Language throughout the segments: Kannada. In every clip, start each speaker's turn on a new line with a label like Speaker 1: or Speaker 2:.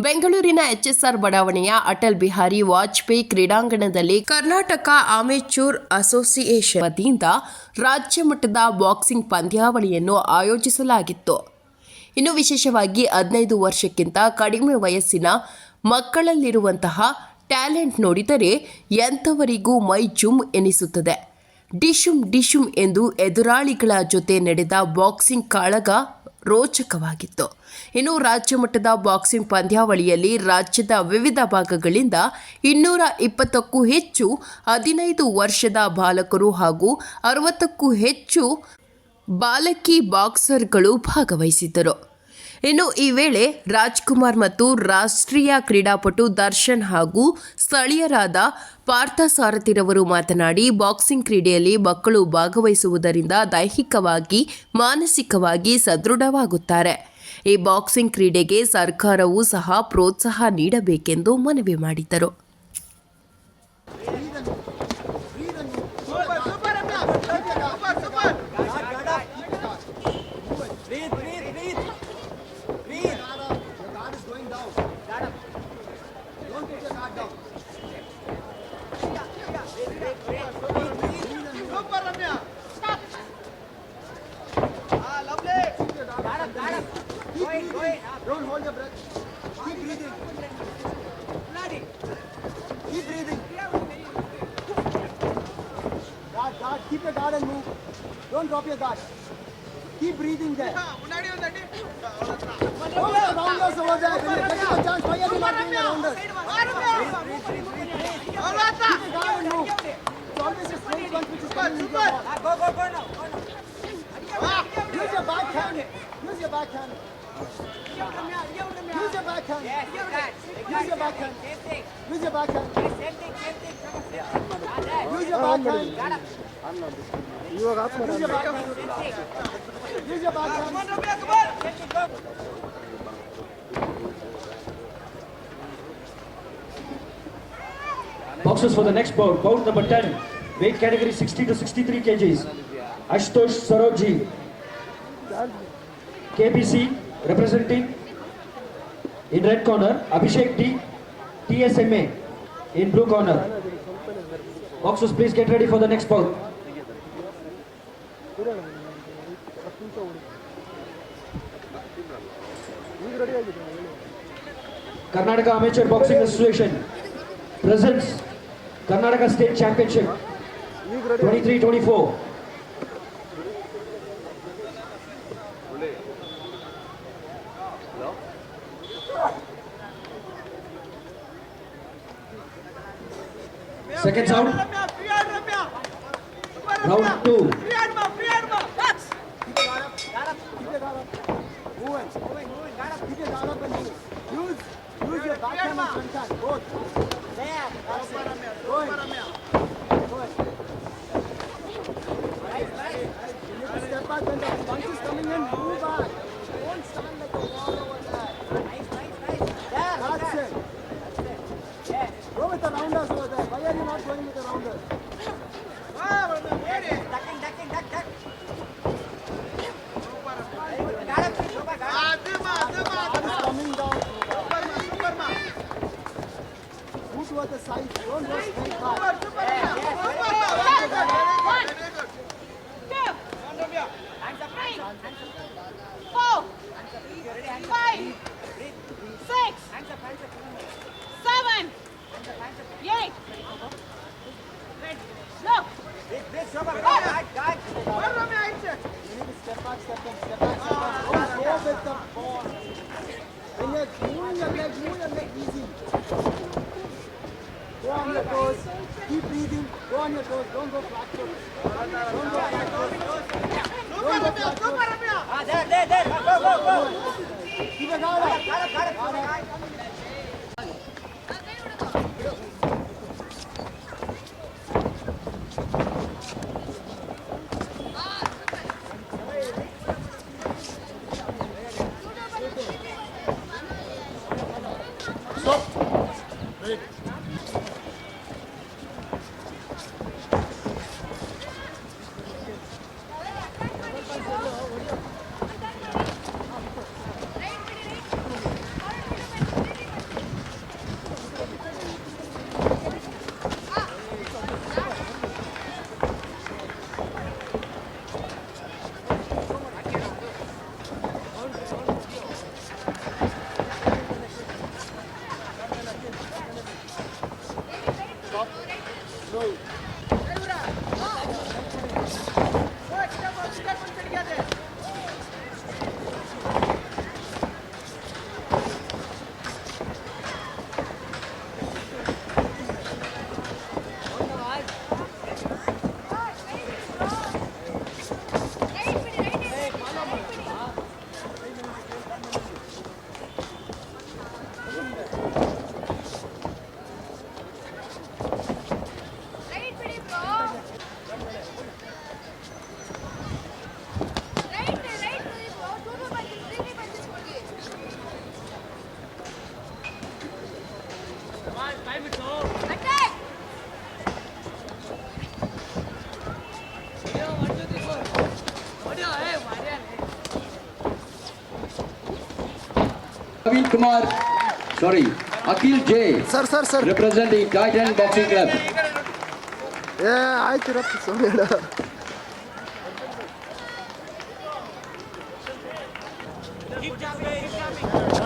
Speaker 1: ಬೆಂಗಳೂರಿನ ಎಚ್ಎಸ್ಆರ್ ಬಡಾವಣೆಯ ಅಟಲ್ ಬಿಹಾರಿ ವಾಜಪೇಯಿ ಕ್ರೀಡಾಂಗಣದಲ್ಲಿ ಕರ್ನಾಟಕ ಅಮೆಚೂರ್ ಅಸೋಸಿಯೇಷನ್ ವತಿಯಿಂದ ರಾಜ್ಯ ಮಟ್ಟದ ಬಾಕ್ಸಿಂಗ್ ಪಂದ್ಯಾವಳಿಯನ್ನು ಆಯೋಜಿಸಲಾಗಿತ್ತು. ಇನ್ನು ವಿಶೇಷವಾಗಿ ಹದಿನೈದು ವರ್ಷಕ್ಕಿಂತ ಕಡಿಮೆ ವಯಸ್ಸಿನ ಮಕ್ಕಳಲ್ಲಿರುವಂತಹ ಟ್ಯಾಲೆಂಟ್ ನೋಡಿದರೆ ಎಂಥವರಿಗೂ ಮೈ ಜುಮ್ ಎನಿಸುತ್ತದೆ. ಡಿಶುಮ್ ಡಿಶುಮ್ ಎಂದು ಎದುರಾಳಿಗಳ ಜೊತೆ ನಡೆದ ಬಾಕ್ಸಿಂಗ್ ಕಾಳಗ ರೋಚಕವಾಗಿತ್ತು. ಇನ್ನು ರಾಜ್ಯ ಮಟ್ಟದ ಬಾಕ್ಸಿಂಗ್ ಪಂದ್ಯಾವಳಿಯಲ್ಲಿ ರಾಜ್ಯದ ವಿವಿಧ ಭಾಗಗಳಿಂದ ಇನ್ನೂರ ಇಪ್ಪತ್ತಕ್ಕೂ ಹೆಚ್ಚು ಹದಿನೈದು ವರ್ಷದ ಬಾಲಕರು ಹಾಗೂ ಅರವತ್ತಕ್ಕೂ ಹೆಚ್ಚು ಬಾಲಕಿ ಬಾಕ್ಸರ್ಗಳು ಭಾಗವಹಿಸಿದ್ದರು. ಇನ್ನು ಈ ವೇಳೆ ರಾಜ್ಕುಮಾರ್ ಮತ್ತು ರಾಷ್ಟ್ರೀಯ ಕ್ರೀಡಾಪಟು ದರ್ಶನ್ ಹಾಗೂ ಸ್ಥಳೀಯರಾದ ಪಾರ್ಥಸಾರಥಿರವರು ಮಾತನಾಡಿ, ಬಾಕ್ಸಿಂಗ್ ಕ್ರೀಡೆಯಲ್ಲಿ ಮಕ್ಕಳು ಭಾಗವಹಿಸುವುದರಿಂದ ದೈಹಿಕವಾಗಿ, ಮಾನಸಿಕವಾಗಿ ಸದೃಢವಾಗುತ್ತಾರೆ. ಈ ಬಾಕ್ಸಿಂಗ್ ಕ್ರೀಡೆಗೆ ಸರ್ಕಾರವೂ ಸಹ ಪ್ರೋತ್ಸಾಹ ನೀಡಬೇಕೆಂದು ಮನವಿ ಮಾಡಿದರು
Speaker 2: keep your guard and move. Don't drop your guard. Keep breathing there. Don't let rounders over there. When you're getting a chance, why are you not doing a
Speaker 3: rounder?
Speaker 2: Keep your guard and move.
Speaker 3: backhand.
Speaker 2: Use your backhand. Use your backhand. use your
Speaker 3: backhand.
Speaker 2: Use your
Speaker 3: backhand.
Speaker 4: Boxes for the next bout, bout number 10, weight category 60 to 63 kgs. Ashtosh Saroji, KBC representing in red corner, Abhishek D. TSMA in blue corner. Boxers please get ready for the next bout. Karnataka Amateur Boxing Association presents Karnataka State Championship 23-24.
Speaker 3: Second round.
Speaker 4: Round two.
Speaker 2: Use, use your back and front hand. Both.
Speaker 3: There.
Speaker 2: That's it. Go. was the size. Don't go Keep
Speaker 3: it
Speaker 5: going. Kumar, sorry, Akhil J.
Speaker 2: Sir, sir, sir.
Speaker 5: Representing Titan Boxing Club.
Speaker 2: Yeah, I interrupt.
Speaker 6: Sorry. Keep jumping, keep jumping.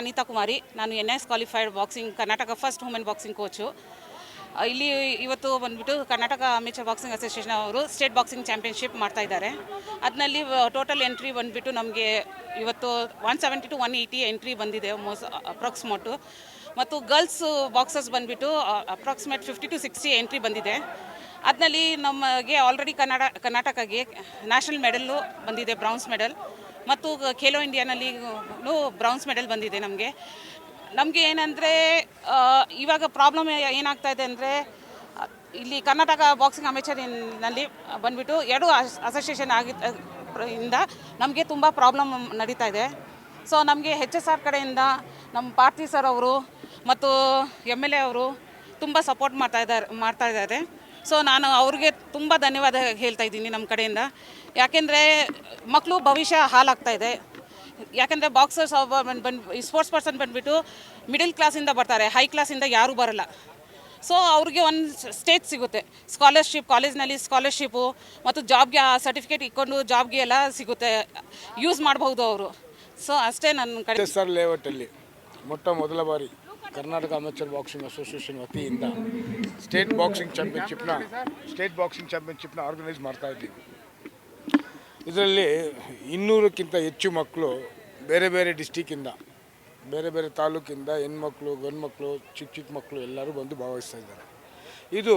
Speaker 6: Anitha Kumari. ನಾನು N S qualified boxing, Karnataka first women boxing coach. ಇಲ್ಲಿ ಇವತ್ತು ಬಂದ್ಬಿಟ್ಟು ಕರ್ನಾಟಕ ಅಮೇಚರ್ ಬಾಕ್ಸಿಂಗ್ ಅಸೋಸಿಯೇಷನ್ ಅವರು ಸ್ಟೇಟ್ ಬಾಕ್ಸಿಂಗ್ ಚಾಂಪಿಯನ್ಶಿಪ್ ಮಾಡ್ತಾ ಇದ್ದಾರೆ. ಅದರಲ್ಲಿ ಟೋಟಲ್ ಎಂಟ್ರಿ ಬಂದುಬಿಟ್ಟು ನಮಗೆ ಇವತ್ತು one seventy to one eighty entry ಬಂದಿದೆ ಮೋಸ್ ಅಪ್ರಾಕ್ಸಿಮೇಟು ಮತ್ತು ಗರ್ಲ್ಸ್ ಬಾಕ್ಸಸ್ ಬಂದುಬಿಟ್ಟು approximate fifty to sixty entry ಬಂದಿದೆ. ಅದರಲ್ಲಿ ನಮಗೆ ಆಲ್ರೆಡಿ ಕನ್ನಡ, ಕರ್ನಾಟಕಗೆ ನ್ಯಾಷನಲ್ ಮೆಡಲ್ಲು ಬಂದಿದೆ, ಬ್ರೌನ್ಸ್ ಮೆಡಲ್. ಮತ್ತು ಖೇಲೋ ಇಂಡಿಯಾನಲ್ಲಿ ಬ್ರೌನ್ಸ್ ಮೆಡಲ್ ಬಂದಿದೆ ನಮಗೆ. ನಮಗೆ ಏನಂದರೆ ಇವಾಗ ಪ್ರಾಬ್ಲಮ್ ಏನಾಗ್ತಾ ಇದೆ ಅಂದರೆ, ಇಲ್ಲಿ ಕರ್ನಾಟಕ ಬಾಕ್ಸಿಂಗ್ ಅಮೇಚರ್ನಲ್ಲಿ ಬಂದ್ಬಿಟ್ಟು ಎರಡು ಅಸೋಸಿಯೇಷನ್ ಆಗಿದ್ದ ಇಂದ ನಮಗೆ ತುಂಬ ಪ್ರಾಬ್ಲಮ್ ನಡೀತಾ ಇದೆ. ಸೊ ನಮಗೆ ಹೆಚ್ ಎಸ್ ಆರ್ ಕಡೆಯಿಂದ ನಮ್ಮ ಪಾರ್ಥಿ ಸರ್ ಅವರು ಮತ್ತು ಎಂ ಎಲ್ ಎ ಅವರು ತುಂಬ ಸಪೋರ್ಟ್ ಮಾಡ್ತಾ ಇದ್ದಾರೆ ಮಾಡ್ತಾ ಇದ್ದಾರೆ. ಸೊ ನಾನು ಅವ್ರಿಗೆ ತುಂಬ ಧನ್ಯವಾದ ಹೇಳ್ತಾ ಇದ್ದೀನಿ ನಮ್ಮ ಕಡೆಯಿಂದ. ಯಾಕೆಂದರೆ ಮಕ್ಕಳು ಭವಿಷ್ಯ ಹಾಳಾಗ್ತಾ ಇದೆ. ಯಾಕೆಂದರೆ ಬಾಕ್ಸರ್ಸ್ ಬಂದು ಸ್ಪೋರ್ಟ್ಸ್ ಪರ್ಸನ್ ಬಂದುಬಿಟ್ಟು ಮಿಡಿಲ್ ಕ್ಲಾಸಿಂದ ಬರ್ತಾರೆ ಹೈ ಕ್ಲಾಸಿಂದ ಯಾರೂ ಬರಲ್ಲ. ಸೊ ಅವ್ರಿಗೆ ಒಂದು ಸ್ಟೇಜ್ ಸಿಗುತ್ತೆ. ಸ್ಕಾಲರ್ಶಿಪ್ ಕಾಲೇಜ್ನಲ್ಲಿ ಸ್ಕಾಲರ್ಶಿಪ್ಪು ಮತ್ತು ಜಾಬ್ಗೆ ಆ ಸರ್ಟಿಫಿಕೇಟ್ ಇಟ್ಕೊಂಡು ಜಾಬ್ಗೆ ಎಲ್ಲ ಸಿಗುತ್ತೆ. ಯೂಸ್ ಮಾಡಬಹುದು ಅವರು. ಸೊ ಅಷ್ಟೇ ನನ್ನ ಕಡೆ.
Speaker 7: ಸರ್ ಲೇಔಟಲ್ಲಿ ಮೊಟ್ಟ ಮೊದಲ ಬಾರಿ ಕರ್ನಾಟಕ ಅಮೇಚರ್ ಬಾಕ್ಸಿಂಗ್ ಅಸೋಸಿಯೇಷನ್ ವತಿಯಿಂದ ಸ್ಟೇಟ್ ಬಾಕ್ಸಿಂಗ್ ಚಾಂಪಿಯನ್ಶಿಪ್ನ ಸ್ಟೇಟ್ ಬಾಕ್ಸಿಂಗ್ ಚಾಂಪಿಯನ್ಶಿಪ್ನ ಆರ್ಗನೈಸ್ ಮಾಡ್ತಾ ಇದ್ದೀವಿ ಇದರಲ್ಲಿ ಇನ್ನೂರಕ್ಕಿಂತ ಹೆಚ್ಚು ಮಕ್ಕಳು ಬೇರೆ ಬೇರೆ ಡಿಸ್ಟಿಕ್ಕಿಂದ, ಬೇರೆ ಬೇರೆ ತಾಲೂಕಿಂದ ಹೆಣ್ಮಕ್ಳು ಗಂಡು ಮಕ್ಕಳು ಚಿಕ್ಕ ಚಿಕ್ಕ ಮಕ್ಕಳು ಎಲ್ಲರೂ ಬಂದು ಭಾಗವಹಿಸ್ತಾ ಇದ್ದಾರೆ. ಇದು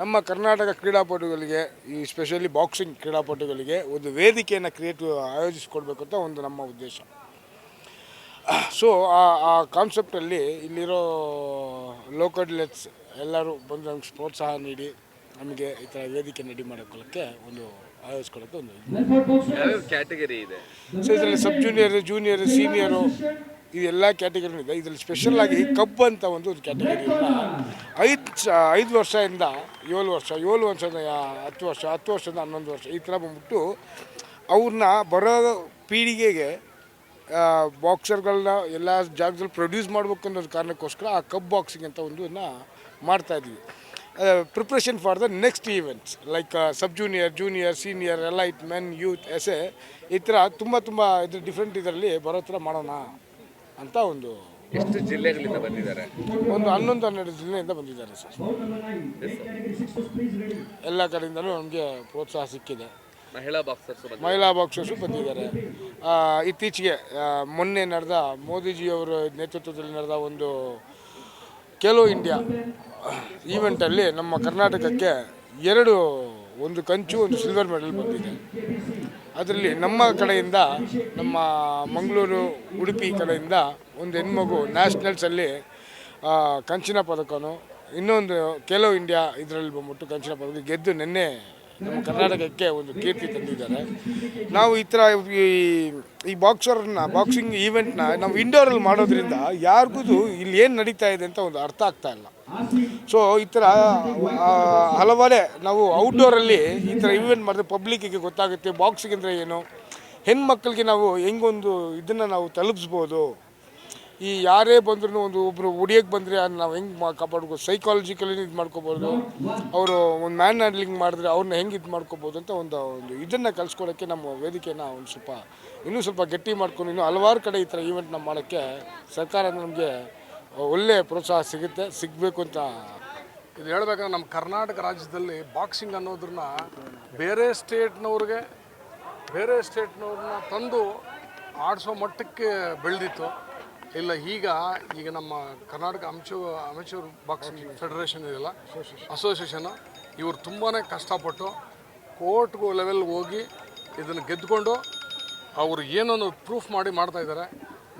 Speaker 7: ನಮ್ಮ ಕರ್ನಾಟಕ ಕ್ರೀಡಾಪಟುಗಳಿಗೆ, ಈ ಸ್ಪೆಷಲಿ ಬಾಕ್ಸಿಂಗ್ ಕ್ರೀಡಾಪಟುಗಳಿಗೆ ಒಂದು ವೇದಿಕೆಯನ್ನು ಕ್ರಿಯೇಟ್ ಆಯೋಜಿಸಿಕೊಡ್ಬೇಕು ಅಂತ ಒಂದು ನಮ್ಮ ಉದ್ದೇಶ. ಸೊ ಆ ಆ ಕಾನ್ಸೆಪ್ಟಲ್ಲಿ ಇಲ್ಲಿರೋ ಲೋಕಲ್ ಲೆಟ್ಸ್ ಎಲ್ಲರೂ ಬಂದು ನಮಗೆ ಪ್ರೋತ್ಸಾಹ ನೀಡಿ, ನಮಗೆ ಈ ಥರ ವೇದಿಕೆ ರೆಡಿ ಮಾಡಿಕೊಳ್ಳೋಕ್ಕೆ ಒಂದು ಆಯೋಜಿಸ್ಕೊಳ್ಳೋಕ್ಕೆ ಒಂದು
Speaker 8: ಕ್ಯಾಟಗರಿ ಇದೆ?
Speaker 7: ಸೊ ಇದರಲ್ಲಿ ಸಬ್ ಜೂನಿಯರ್ ಜೂನಿಯರ್ ಸೀನಿಯರು ಇದೆಲ್ಲ ಕ್ಯಾಟಗರಿ ಇದೆ. ಇದರಲ್ಲಿ ಸ್ಪೆಷಲ್ ಆಗಿ ಕಬ್ ಅಂತ ಒಂದು ಕ್ಯಾಟಗರಿಯಿಂದ ಐದು ಐದು ವರ್ಷದಿಂದ ಏಳು ವರ್ಷ, ಏಳು ವರ್ಷದ, ಹತ್ತು ವರ್ಷ, ಹತ್ತು ವರ್ಷದಿಂದ ಹನ್ನೊಂದು ವರ್ಷ ಈ ಥರ ಬಂದ್ಬಿಟ್ಟು ಅವ್ರನ್ನ ಬರೋ ಪೀಳಿಗೆಗೆ ಬಾಕ್ಸರ್ಗಳನ್ನ ಎಲ್ಲ ಜಾಗದಲ್ಲಿ ಪ್ರೊಡ್ಯೂಸ್ ಮಾಡಬೇಕು ಅನ್ನೋದು ಕಾರಣಕ್ಕೋಸ್ಕರ ಆ ಕಬ್ ಬಾಕ್ಸಿಂಗ್ ಅಂತ ಒಂದು ಮಾಡ್ತಾ ಇದ್ವಿ. Preparation for the next events like sub junior junior senior elite men youth ಎಸೆ ಈ ಥರ ತುಂಬ ತುಂಬ ಇದು ಡಿಫ್ರೆಂಟ್ ಇದರಲ್ಲಿ ಬರೋ ಥರ ಮಾಡೋಣ ಅಂತ ಒಂದು
Speaker 8: ಎಷ್ಟು ಜಿಲ್ಲೆಗಳಿಂದ ಬಂದಿದ್ದಾರೆ?
Speaker 7: ಒಂದು ಹನ್ನೊಂದು ಹನ್ನೆರಡು ಜಿಲ್ಲೆಯಿಂದ ಬಂದಿದ್ದಾರೆ ಸರ್. ಎಲ್ಲ ಕಡೆಯಿಂದಲೂ ನಮಗೆ ಪ್ರೋತ್ಸಾಹ ಸಿಕ್ಕಿದೆ.
Speaker 8: ಮಹಿಳಾ ಬಾಕ್ಸರ್ಸ್
Speaker 7: ಮಹಿಳಾ ಬಾಕ್ಸರ್ಸು ಬಂದಿದ್ದಾರೆ. ಇತ್ತೀಚೆಗೆ ಮೊನ್ನೆ ನಡೆದ ಮೋದಿಜಿಯವರ ನೇತೃತ್ವದಲ್ಲಿ ನಡೆದ ಒಂದು ಖೇಲೋ ಇಂಡಿಯಾ ಈವೆಂಟಲ್ಲಿ ನಮ್ಮ ಕರ್ನಾಟಕಕ್ಕೆ ಎರಡು, ಒಂದು ಕಂಚು, ಒಂದು ಸಿಲ್ವರ್ ಮೆಡಲ್ ಬಂದಿದೆ. ಅದರಲ್ಲಿ ನಮ್ಮ ಕಡೆಯಿಂದ, ನಮ್ಮ ಮಂಗಳೂರು, ಉಡುಪಿ ಕಡೆಯಿಂದ ಒಂದು ಹೆಣ್ಮಗು ನ್ಯಾಷನಲ್ಸಲ್ಲಿ ಕಂಚಿನ ಪದಕನು. ಇನ್ನೊಂದು ಕೆಲವು ಇಂಡಿಯಾ ಇದರಲ್ಲಿ ಬಂದ್ಬಿಟ್ಟು ಕಂಚಿನ ಪದಕ ಗೆದ್ದು ನಿನ್ನೆ ನಮ್ಮ ಕರ್ನಾಟಕಕ್ಕೆ ಒಂದು ಕೀರ್ತಿ ತಂದಿದ್ದಾರೆ. ನಾವು ಈ ಥರ ಈ ಈ ಬಾಕ್ಸರ್ನ ಬಾಕ್ಸಿಂಗ್ ಈವೆಂಟ್ನ ನಾವು ಇಂಡೋರಲ್ಲಿ ಮಾಡೋದ್ರಿಂದ ಯಾರಿಗೂ ಇಲ್ಲಿ ಏನು ನಡೀತಾ ಇದೆ ಅಂತ ಒಂದು ಅರ್ಥ ಆಗ್ತಾ ಇಲ್ಲ. ಸೊ ಈ ಥರ ಹಲವಾರು ನಾವು ಔಟ್ಡೋರಲ್ಲಿ ಈ ಥರ ಈವೆಂಟ್ ಮಾಡಿದ್ರೆ ಪಬ್ಲಿಕ್ಕಿಗೆ ಗೊತ್ತಾಗುತ್ತೆ ಬಾಕ್ಸಿಂಗ್ ಅಂದರೆ ಏನು, ಹೆಣ್ಮಕ್ಳಿಗೆ ನಾವು ಹೆಂಗೊಂದು ಇದನ್ನು ನಾವು ತಲುಪಿಸ್ಬೋದು. ಈ ಯಾರೇ ಬಂದ್ರೂ ಒಂದು ಒಬ್ಬರು ಹೊಡಿಯೋಕ್ಕೆ ಬಂದರೆ ನಾವು ಹೆಂಗೆ ಮಾ ಕಾಪಾಡ್ಬೋದು ಸೈಕಾಲಜಿಕಲಿ ಇದು ಮಾಡ್ಕೋಬೋದು. ಅವರು ಒಂದು ಮ್ಯಾನ್ ಹ್ಯಾಂಡ್ಲಿಂಗ್ ಮಾಡಿದ್ರೆ ಅವ್ರನ್ನ ಹೆಂಗೆ ಇದು ಮಾಡ್ಕೋಬೋದು ಅಂತ ಒಂದು ಒಂದು ಇದನ್ನು ಕಲಿಸ್ಕೊಳ್ಳೋಕ್ಕೆ ನಮ್ಮ ವೇದಿಕೆನ ಒಂದು ಸ್ವಲ್ಪ ಇನ್ನೂ ಸ್ವಲ್ಪ ಗಟ್ಟಿ ಮಾಡ್ಕೊಂಡು ಇನ್ನೂ ಹಲವಾರು ಕಡೆ ಈ ಥರ ಈವೆಂಟ್ನ ಮಾಡೋಕ್ಕೆ ಸರ್ಕಾರ ನಮಗೆ ಒಳ್ಳೆಯ ಪ್ರೋತ್ಸಾಹ ಸಿಗುತ್ತೆ, ಸಿಗಬೇಕು ಅಂತ.
Speaker 9: ಇದು ಹೇಳ್ಬೇಕಂದ್ರೆ ನಮ್ಮ ಕರ್ನಾಟಕ ರಾಜ್ಯದಲ್ಲಿ ಬಾಕ್ಸಿಂಗ್ ಅನ್ನೋದನ್ನ ಬೇರೆ ಸ್ಟೇಟ್ನವ್ರಿಗೆ ಬೇರೆ ಸ್ಟೇಟ್ನವ್ರನ್ನ ತಂದು ಆಡಿಸೋ ಮಟ್ಟಕ್ಕೆ ಬೆಳೆದಿತ್ತು. ಇಲ್ಲ, ಈಗ ಈಗ ನಮ್ಮ ಕರ್ನಾಟಕ ಅಂಶ ಅಮೆಚೂರ್ ಬಾಕ್ಸಿಂಗ್ ಫೆಡರೇಷನ್ ಇದೆಯಲ್ಲ ಅಸೋಸಿಯೇಷನ್ ಇವರು ತುಂಬಾ ಕಷ್ಟಪಟ್ಟು ಕೋರ್ಟ್ಗೂ ಲೆವೆಲ್ ಹೋಗಿ ಇದನ್ನು ಗೆದ್ದುಕೊಂಡು ಅವರು ಏನನ್ನು ಪ್ರೂಫ್ ಮಾಡಿ ಮಾಡ್ತಾ ಇದ್ದಾರೆ,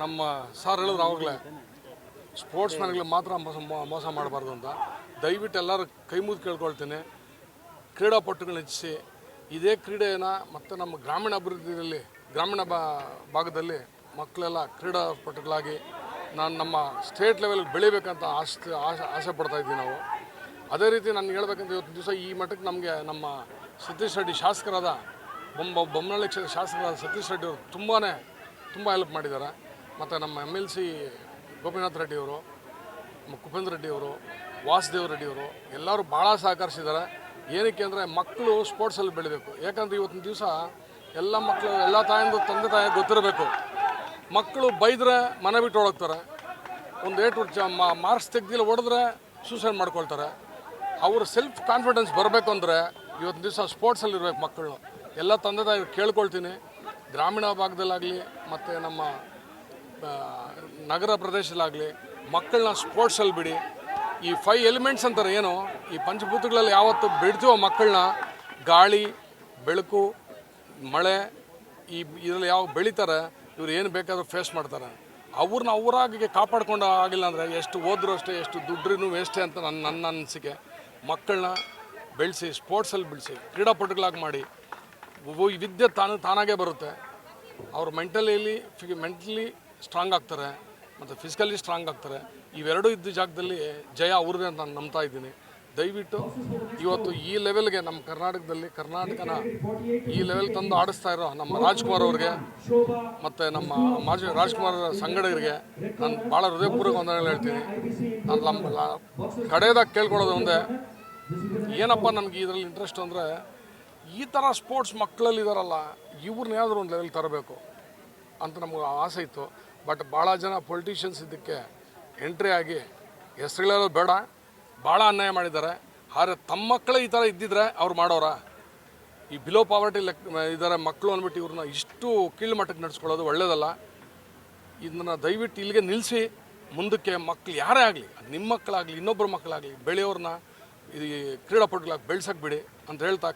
Speaker 9: ನಮ್ಮ ಸಾರ್ ಹೇಳಿದ್ರು ಆವಾಗಲೇ ಸ್ಪೋರ್ಟ್ಸ್ ಮ್ಯಾನ್ಗಳಿಗೆ ಮಾತ್ರ ಮೋಸ ಮೋಸ ಮಾಡಬಾರ್ದು ಅಂತ. ದಯವಿಟ್ಟು ಎಲ್ಲರೂ ಕೈ ಮುಗಿದು ಕೇಳ್ಕೊಳ್ತೀನಿ. ಕ್ರೀಡಾಪಟುಗಳನ್ನ ಹೆಚ್ಚಿಸಿ. ಇದೇ ಕ್ರೀಡೆಯನ್ನು ಮತ್ತು ನಮ್ಮ ಗ್ರಾಮೀಣ ಅಭಿವೃದ್ಧಿಯಲ್ಲಿ ಗ್ರಾಮೀಣ ಭಾಗದಲ್ಲಿ ಮಕ್ಕಳೆಲ್ಲ ಕ್ರೀಡಾಪಟುಗಳಾಗಿ ನಾನು ನಮ್ಮ ಸ್ಟೇಟ್ ಲೆವೆಲ್ಗೆ ಬೆಳಿಬೇಕಂತ ಆಸೆ ಆಸೆ ಆಸೆ ಪಡ್ತಾ ಇದ್ದೀವಿ ನಾವು. ಅದೇ ರೀತಿ ನಾನು ಹೇಳ್ಬೇಕಂತ ಇವತ್ತು ದಿವಸ ಈ ಮಟ್ಟಕ್ಕೆ ನಮಗೆ ನಮ್ಮ ಸತೀಶ್ ರೆಡ್ಡಿ ಶಾಸಕರಾದ ಬೊಂಬ ಬೊಮ್ಮನಹಳ್ಳಿ ಕ್ಷೇತ್ರ ಶಾಸಕರಾದ ಸತೀಶ್ ರೆಡ್ಡಿ ಅವರು ತುಂಬಾ ತುಂಬ ಹೆಲ್ಪ್ ಮಾಡಿದ್ದಾರೆ. ಮತ್ತು ನಮ್ಮ M L C Gopinath Reddy ಅವರು, ನಮ್ಮ ಕುಪೇಂದ್ರ ರೆಡ್ಡಿ ಅವರು, ವಾಸುದೇವ್ ರೆಡ್ಡಿ ಅವರು ಎಲ್ಲರೂ ಭಾಳ ಸಹಕರಿಸಿದ್ದಾರೆ. ಏನಕ್ಕೆ ಅಂದರೆ ಮಕ್ಕಳು ಸ್ಪೋರ್ಟ್ಸಲ್ಲಿ ಬೆಳಿಬೇಕು. ಯಾಕಂದರೆ ಇವತ್ತಿನ ದಿವಸ ಎಲ್ಲ ಮಕ್ಕಳು, ಎಲ್ಲ ತಾಯಿಂದ ತಂದೆ ತಾಯಿ ಗೊತ್ತಿರಬೇಕು. ಮಕ್ಕಳು ಬೈದ್ರೆ ಮನೆ ಬಿಟ್ಟು ಹೋಗ್ತಾರೆ. ಒಂದು ಏಟು ಚ ಮಾರ್ಕ್ಸ್ ತೆಗ್ದಿಲ್ಲ ಹೊಡೆದ್ರೆ ಸೂಸೈಡ್ ಮಾಡ್ಕೊಳ್ತಾರೆ. ಅವ್ರ ಸೆಲ್ಫ್ ಕಾನ್ಫಿಡೆನ್ಸ್ ಬರಬೇಕು ಅಂದರೆ ಇವತ್ತು ದಿವಸ ಸ್ಪೋರ್ಟ್ಸಲ್ಲಿ ಇರಬೇಕು ಮಕ್ಕಳು. ಎಲ್ಲ ತಂದೆ ತಾಯಿ ಕೇಳ್ಕೊಳ್ತೀನಿ. ಗ್ರಾಮೀಣ ಭಾಗದಲ್ಲಾಗಲಿ ಮತ್ತು ನಮ್ಮ ನಗರ ಪ್ರದೇಶದಲ್ಲಾಗಲಿ ಮಕ್ಕಳನ್ನ ಸ್ಪೋರ್ಟ್ಸಲ್ಲಿ ಬಿಡಿ. ಈ ಫೈ ಎಲಿಮೆಂಟ್ಸ್ ಅಂತಾರೆ ಏನು? ಈ ಪಂಚಭೂತಗಳಲ್ಲಿ ಯಾವತ್ತು ಬಿಡ್ತೀವೋ ಮಕ್ಕಳನ್ನ? ಗಾಳಿ, ಬೆಳಕು, ಮಳೆ, ಈ ಇದರಲ್ಲಿ ಯಾವ ಬೆಳಿತಾರೆ? ಇವ್ರು ಏನು ಬೇಕಾದರೂ ಫೇಸ್ ಮಾಡ್ತಾರೆ. ಅವ್ರನ್ನ ಅವರಾಗಿ ಕಾಪಾಡ್ಕೊಂಡು ಆಗಿಲ್ಲ ಅಂದರೆ ಎಷ್ಟು ಓದ್ರು ಅಷ್ಟೇ, ಎಷ್ಟು ದುಡ್ಡ್ರೂ ವೇಸ್ಟೇ ಅಂತ ನನ್ನ ನನ್ನ ಅನಿಸಿಕೆ. ಮಕ್ಕಳನ್ನ ಬೆಳೆಸಿ ಸ್ಪೋರ್ಟ್ಸಲ್ಲಿ ಬೆಳೆಸಿ, ಕ್ರೀಡಾಪಟುಗಳಾಗಿ ಮಾಡಿ ವಿದ್ಯೆ ತಾನು, ತಾನಾಗೇ ಬರುತ್ತೆ. ಅವ್ರ ಮೆಂಟಲಿಲಿ ಫಿ ಮೆಂಟಲಿ ಸ್ಟ್ರಾಂಗ್ ಆಗ್ತಾರೆ, ಮತ್ತು ಫಿಸಿಕಲಿ ಸ್ಟ್ರಾಂಗ್ ಆಗ್ತಾರೆ. ಇವೆರಡೂ ಇದ್ದ ಜಾಗದಲ್ಲಿ ಜಯ ಅವ್ರದ್ದೇ ಅಂತ ನಾನು ನಂಬ್ತಾ ಇದ್ದೀನಿ. ದಯವಿಟ್ಟು ಇವತ್ತು ಈ ಲೆವೆಲ್ಗೆ ನಮ್ಮ ಕರ್ನಾಟಕದಲ್ಲಿ ಕರ್ನಾಟಕನ ಈ ಲೆವೆಲ್ ತಂದು ಆಡಿಸ್ತಾ ಇರೋ ನಮ್ಮ ರಾಜ್ಕುಮಾರ್ ಅವ್ರಿಗೆ ಮತ್ತು ನಮ್ಮ ಮಾಜಿ ರಾಜ್ಕುಮಾರ್ ಸಂಗಡಿಗರಿಗೆ ನಾನು ಭಾಳ ಹೃದಯಪೂರ್ವಕ ವಂದನೆಗಳು ಹೇಳ್ತೀನಿ. ನಾನು ನಮ್ಮ ಕಡೆಯದಾಗ ಕೇಳ್ಕೊಳ್ಳೋದು ಒಂದೇ. ಏನಪ್ಪ ನನಗೆ ಇದರಲ್ಲಿ ಇಂಟ್ರೆಸ್ಟ್ ಅಂದರೆ ಈ ಥರ ಸ್ಪೋರ್ಟ್ಸ್ ಮಕ್ಕಳಲ್ಲಿ ಇದಾರಲ್ಲ ಇವ್ರನ್ನ ಯಾವ್ದಾದ್ರು ಒಂದು ಲೆವೆಲ್ ತರಬೇಕು ಅಂತ ನಮಗೆ ಆಸೆ ಇತ್ತು. ಬಟ್ ಭಾಳ ಜನ ಪೊಲಿಟಿಷಿಯನ್ಸ್ ಇದಕ್ಕೆ ಎಂಟ್ರಿ ಆಗಿ ಹೆಸರುಗಳೆಲ್ಲ ಬೇಡ. ಭಾಳ ಅನ್ಯಾಯ ಮಾಡಿದ್ದಾರೆ. ಆದರೆ ತಮ್ಮ ಮಕ್ಕಳೇ ಈ ಥರ ಇದ್ದಿದ್ರೆ ಅವ್ರು ಮಾಡೋರ? ಈ ಬಿಲೋ ಪಾವರ್ಟಿ ಲೆಕ್ ಇದ್ದಾರೆ ಮಕ್ಕಳು ಅಂದ್ಬಿಟ್ಟು ಇವ್ರನ್ನ ಇಷ್ಟು ಕೀಳು ಮಟ್ಟಕ್ಕೆ ನಡೆಸ್ಕೊಳ್ಳೋದು ಒಳ್ಳೇದಲ್ಲ. ಇದನ್ನು ದಯವಿಟ್ಟು ಇಲ್ಲಿಗೆ ನಿಲ್ಲಿಸಿ ಮುಂದಕ್ಕೆ ಮಕ್ಕಳು ಯಾರೇ ಆಗಲಿ ನಿಮ್ಮ ಮಕ್ಕಳಾಗಲಿ ಇನ್ನೊಬ್ಬರ ಮಕ್ಕಳಾಗಲಿ ಬೆಳೆಯೋರನ್ನ ಈ ಕ್ರೀಡಾಪಟುಗಳಾಗಿ ಬೆಳ್ಸಕ್ಕೆ ಬಿಡಿ ಅಂತ ಹೇಳ್ತಾ